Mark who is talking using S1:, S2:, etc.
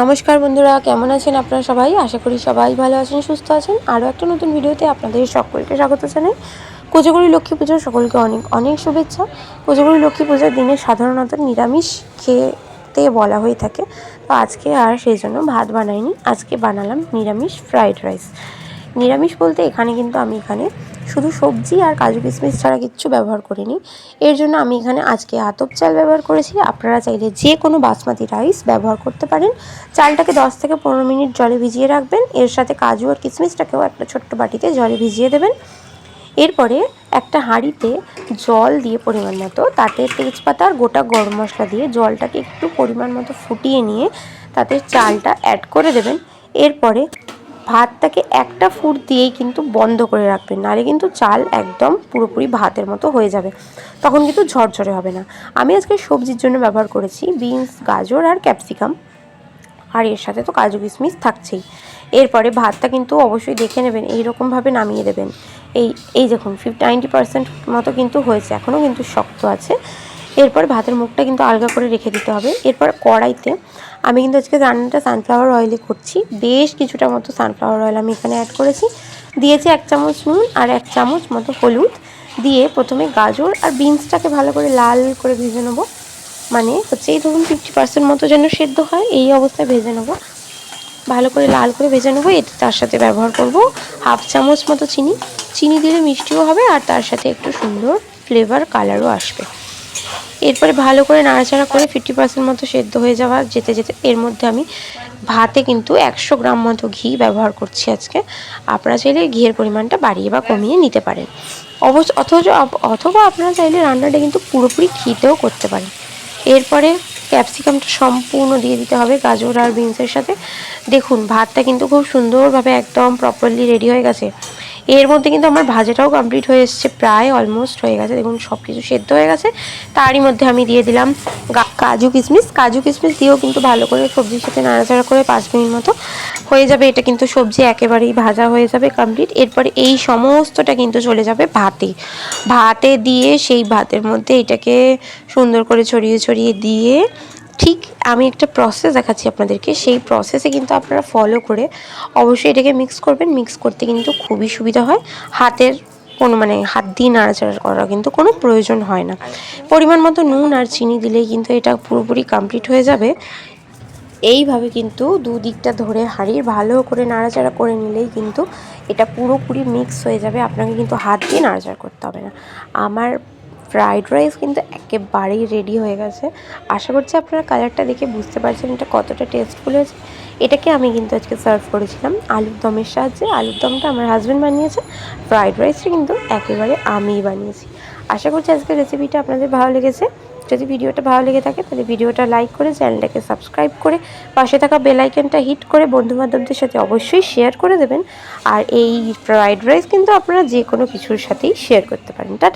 S1: নমস্কার বন্ধুরা, কেমন আছেন আপনারা সবাই? আশা করি সবাই ভালো আছেন, সুস্থ আছেন। আরও একটা নতুন ভিডিওতে আপনাদের সকলকে স্বাগত জানাই। কোজাগরি লক্ষ্মী পুজোর সকলকে অনেক অনেক শুভেচ্ছা। কোজাগরি লক্ষ্মী পুজোর দিনে সাধারণত নিরামিষ খেতে বলা হয়ে থাকে। তো আজকে আর সেই জন্য ভাত বানাইনি। আজকে বানালাম নিরামিষ ফ্রাইড রাইস নিরামিষ বলতে এখানে কিন্তু আমি এখানে শুধু সবজি আর কাজু কিশমিশ ছাড়া কিচ্ছু ব্যবহার করিনি। এর জন্য আমি এখানে আজকে আতপ চাল ব্যবহার করেছি। আপনারা চাইলে যে কোনো বাসমতি রাইস ব্যবহার করতে পারেন। চালটাকে দশ থেকে পনেরো মিনিট জলে ভিজিয়ে রাখবেন। এর সাথে কাজু আর কিশমিশটাকেও একটা ছোট্ট বাটিতে জলে ভিজিয়ে দেবেন। এরপরে একটা হাঁড়িতে জল দিয়ে পরিমাণ মতো, তাতে তেজপাতা আর গোটা গরম মশলা দিয়ে জলটাকে একটু পরিমাণ মতো ফুটিয়ে নিয়ে তাতে চালটা অ্যাড করে দেবেন। এরপরে ভাতটাকে একটা ফুট দিয়েই কিন্তু বন্ধ করে রাখবেন নাহলে কিন্তু চাল একদম পুরোপুরি ভাতের মতো হয়ে যাবে, তখন কিন্তু ঝরঝরে হবে না। আমি আজকে সবজির জন্য ব্যবহার করেছি বিনস, গাজর আর ক্যাপসিকাম, আর এর সাথে তো কাজু কিশমিশ থাকছেই। এরপরে ভাতটা কিন্তু অবশ্যই দেখে নেবেন, এইরকমভাবে নামিয়ে দেবেন। এই এই দেখুন ফিফটি নাইনটি পার্সেন্ট মতো কিন্তু হয়েছে, এখনও কিন্তু শক্ত আছে। এরপর ভাতের মুখটা কিন্তু আলগা করে রেখে দিতে হবে। এরপর কড়াইতে আমি কিন্তু আজকে রান্নাটা সানফ্লাওয়ার অয়েলে করছি। বেশ কিছুটা মতো সানফ্লাওয়ার অয়েল আমি এখানে অ্যাড করেছি। দিয়েছি এক চামচ নুন আর এক চামচ মতো হলুদ। দিয়ে প্রথমে গাজর আর বিনসটাকে ভালো করে লাল করে ভেজে নেব। মানে হচ্ছে এই ধরুন ফিফটি পার্সেন্ট মতো যেন সেদ্ধ হয়, এই অবস্থায় ভেজে নেব। ভালো করে লাল করে ভেজে নেব। এতে তার সাথে ব্যবহার করব হাফ চামচ মতো চিনি। চিনি দিলে মিষ্টিও হবে আর তার সাথে একটু সুন্দর ফ্লেভার কালারও আসবে। এরপরে ভালো করে নাড়াচাড়া করে ফিফটি পার্সেন্ট মতো সেদ্ধ হয়ে যাওয়া যেতে যেতে এর মধ্যে আমি ভাতে কিন্তু একশো গ্রাম মতো ঘি ব্যবহার করছি আজকে। আপনারা চাইলে ঘিয়ের পরিমাণটা বাড়িয়ে বা কমিয়ে নিতে পারেন। অবশ্য অথচ অথবা আপনারা চাইলে রান্নাটা কিন্তু পুরোপুরি ঘিতেও করতে পারেন। এরপরে ক্যাপসিকামটা সম্পূর্ণ দিয়ে দিতে হবে গাজর আর বিনসের সাথে। দেখুন, ভাতটা কিন্তু খুব সুন্দরভাবে একদম প্রপারলি রেডি হয়ে গেছে। এর মধ্যে কিন্তু আমার ভাজাটাও কমপ্লিট হয়ে এসছে, প্রায় অলমোস্ট হয়ে গেছে। দেখুন সব কিছু সেদ্ধ হয়ে গেছে। তারই মধ্যে আমি দিয়ে দিলাম কাজু কিশমিশ। কাজু কিশমিশ দিয়েও কিন্তু ভালো করে সবজির সাথে নাড়াচাড়া করে পাঁচ মিনিট মতো হয়ে যাবে। এটা কিন্তু সবজি একেবারেই ভাজা হয়ে যাবে কমপ্লিট এরপরে এই সমস্তটা কিন্তু চলে যাবে ভাতে। ভাতে দিয়ে সেই ভাতের মধ্যে এটাকে সুন্দর করে ছড়িয়ে ছড়িয়ে দিয়ে ঠিক আমি একটা প্রসেস দেখাচ্ছি আপনাদেরকে। সেই প্রসেসে কিন্তু আপনারা ফলো করে অবশ্যই এটাকে মিক্স করবেন। মিক্স করতে কিন্তু খুবই সুবিধা হয়। হাতের কোনো মানে হাত দিয়ে নাড়াচাড়া করার কিন্তু কোনো প্রয়োজন হয় না। পরিমাণ মতো নুন আর চিনি দিলেই কিন্তু এটা পুরোপুরি কমপ্লিট হয়ে যাবে। এইভাবে কিন্তু দুদিকটা ধরে হাঁড়ির ভালো করে নাড়াচাড়া করে নিলেই কিন্তু এটা পুরোপুরি মিক্স হয়ে যাবে। আপনাকে কিন্তু হাত দিয়ে নাড়াচাড়া করতে হবে না। আমার ফ্রাইড রাইস কিন্তু একেবারেই রেডি হয়ে গেছে। আশা করছি আপনারা কালারটা দেখে বুঝতে পারছেন এটা কতটা টেস্টফুল হয়েছে। এটাকে আমি কিন্তু আজকে সার্ভ করেছিলাম আলুর দমের সাহায্যে। আলুর দমটা আমার হাজব্যান্ড বানিয়েছে। ফ্রাইড রাইসটা কিন্তু একেবারে আমিই বানিয়েছি। আশা করছি আজকের রেসিপিটা আপনাদের ভালো লেগেছে। যদি ভিডিওটা ভালো লেগে থাকে তাহলে ভিডিওটা লাইক করে চ্যানেলটাকে সাবস্ক্রাইব করে, পাশে থাকা বেলাইকনটা হিট করে বন্ধুবান্ধবদের সাথে অবশ্যই শেয়ার করে দেবেন। আর এই ফ্রাইড রাইস কিন্তু আপনারা যে কোনো কিছুর সাথেই শেয়ার করতে পারেন। টাটা!